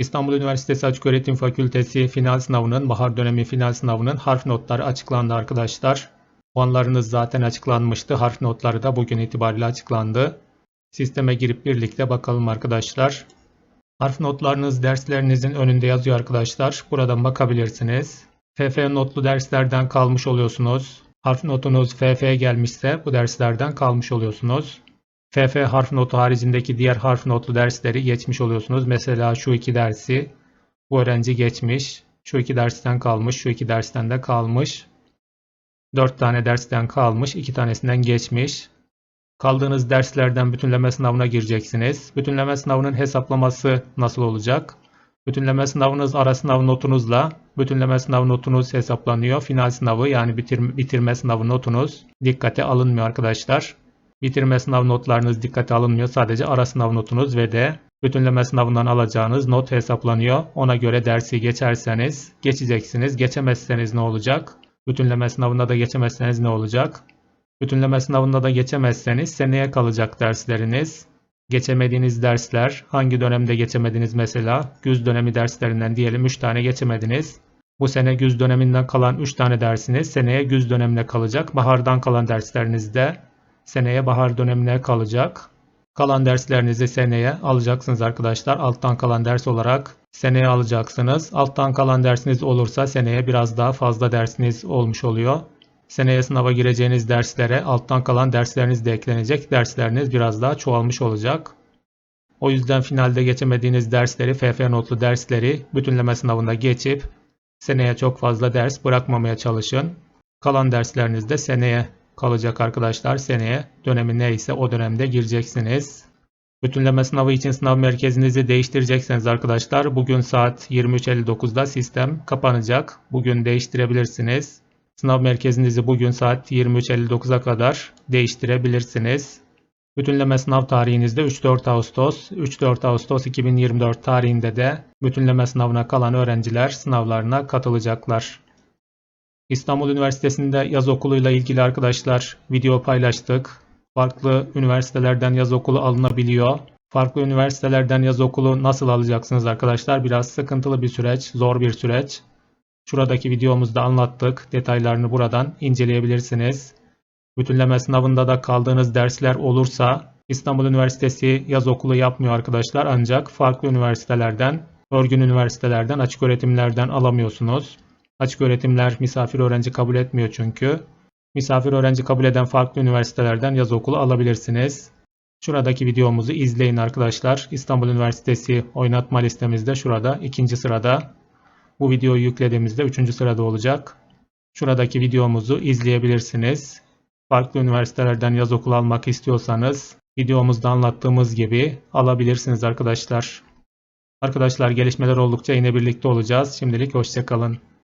İstanbul Üniversitesi Açıköğretim Fakültesi final sınavının, bahar dönemi final sınavının harf notları açıklandı arkadaşlar. Puanlarınız zaten açıklanmıştı. Harf notları da bugün itibariyle açıklandı. Sisteme girip birlikte bakalım arkadaşlar. Harf notlarınız derslerinizin önünde yazıyor arkadaşlar. Buradan bakabilirsiniz. FF notlu derslerden kalmış oluyorsunuz. Harf notunuz FF gelmişse bu derslerden kalmış oluyorsunuz. FF harf notu haricindeki diğer harf notlu dersleri geçmiş oluyorsunuz. Mesela şu iki dersi bu öğrenci geçmiş. Şu iki dersten kalmış, şu iki dersten de kalmış. Dört tane dersten kalmış, iki tanesinden geçmiş. Kaldığınız derslerden bütünleme sınavına gireceksiniz. Bütünleme sınavının hesaplaması nasıl olacak? Bütünleme sınavınız ara sınav notunuzla bütünleme sınav notunuz hesaplanıyor. Final sınavı yani bitir, bitirme sınavı notunuz dikkate alınmıyor arkadaşlar. Bitirme sınav notlarınız dikkate alınmıyor. Sadece ara sınav notunuz ve de bütünleme sınavından alacağınız not hesaplanıyor. Ona göre dersi geçerseniz geçeceksiniz. Geçemezseniz ne olacak? Bütünleme sınavında da geçemezseniz ne olacak? Bütünleme sınavında da geçemezseniz seneye kalacak dersleriniz. Geçemediğiniz dersler hangi dönemde geçemediniz mesela? Güz dönemi derslerinden diyelim 3 tane geçemediniz. Bu sene güz döneminden kalan 3 tane dersiniz seneye güz dönemine kalacak. Bahardan kalan dersleriniz de seneye bahar dönemine kalacak. Kalan derslerinizi seneye alacaksınız arkadaşlar. Alttan kalan ders olarak seneye alacaksınız. Alttan kalan dersiniz olursa seneye biraz daha fazla dersiniz olmuş oluyor. Seneye sınava gireceğiniz derslere alttan kalan dersleriniz de eklenecek. Dersleriniz biraz daha çoğalmış olacak. O yüzden finalde geçemediğiniz dersleri, FF notlu dersleri bütünleme sınavında geçip seneye çok fazla ders bırakmamaya çalışın. Kalan dersleriniz de seneye kalacak arkadaşlar. Seneye dönemi neyse o dönemde gireceksiniz. Bütünleme sınavı için sınav merkezinizi değiştirecekseniz arkadaşlar bugün saat 23.59'da sistem kapanacak. Bugün değiştirebilirsiniz. Sınav merkezinizi bugün saat 23.59'a kadar değiştirebilirsiniz. Bütünleme sınav tarihinizde 3-4 Ağustos, 3-4 Ağustos 2024 tarihinde de bütünleme sınavına kalan öğrenciler sınavlarına katılacaklar. İstanbul Üniversitesi'nde yaz okuluyla ilgili arkadaşlar video paylaştık. Farklı üniversitelerden yaz okulu alınabiliyor. Farklı üniversitelerden yaz okulu nasıl alacaksınız arkadaşlar? Biraz sıkıntılı bir süreç, zor bir süreç. Şuradaki videomuzda anlattık. Detaylarını buradan inceleyebilirsiniz. Bütünleme sınavında da kaldığınız dersler olursa İstanbul Üniversitesi yaz okulu yapmıyor arkadaşlar. Ancak farklı üniversitelerden, örgün üniversitelerden, açık öğretimlerden alamıyorsunuz. Açık öğretimler misafir öğrenci kabul etmiyor çünkü. Misafir öğrenci kabul eden farklı üniversitelerden yaz okulu alabilirsiniz. Şuradaki videomuzu izleyin arkadaşlar. İstanbul Üniversitesi oynatma listemizde şurada ikinci sırada. Bu videoyu yüklediğimizde üçüncü sırada olacak. Şuradaki videomuzu izleyebilirsiniz. Farklı üniversitelerden yaz okulu almak istiyorsanız videomuzda anlattığımız gibi alabilirsiniz arkadaşlar. Arkadaşlar gelişmeler oldukça yine birlikte olacağız. Şimdilik hoşçakalın.